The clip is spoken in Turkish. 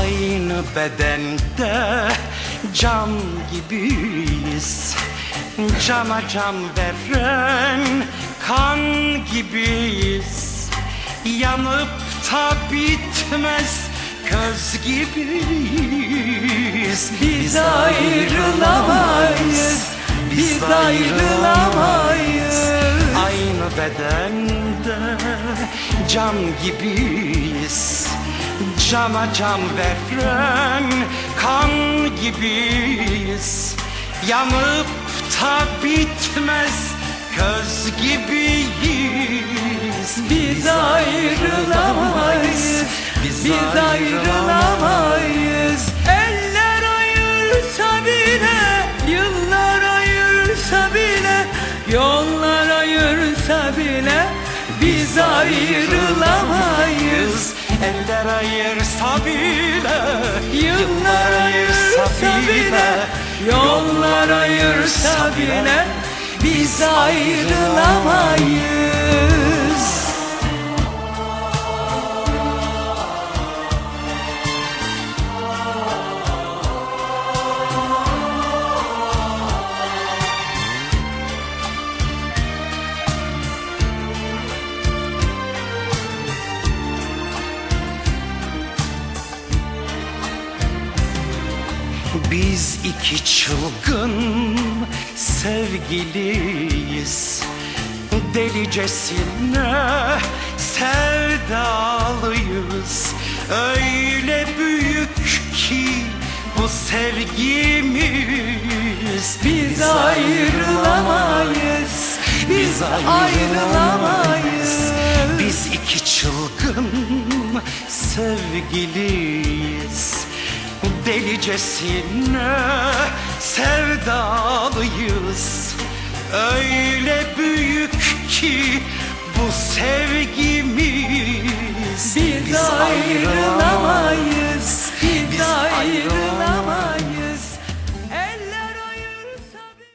Aynı bedende can gibiyiz. Cana can veren kan gibiyiz. Yanıp da bitmez köz gibiyiz. Biz ayrılamayız, biz ayrılamayız. Aynı bedende can gibiyiz Cana can veren kan gibiyiz Yanıp da bitmez köz gibiyiz Biz ayrılamayız, biz ayrılamayız. Eller ayırsa bile, yıllar ayırsa bile, yollar ayırsa bile, biz ayrılamayız. Ayırsa bile Yıllar ayırsa bile, yollar ayırsa bile, biz ayrılamayız. Biz iki çılgın sevgiliyiz. Delicesine sevdalıyız. Öyle büyük ki bu sevgimiz. Biz ayrılamayız, biz ayrılamayız. Biz iki çılgın sevgiliyiz Delicesine sevdalıyız. Öyle büyük ki bu sevgimiz Biz ayrılamayız,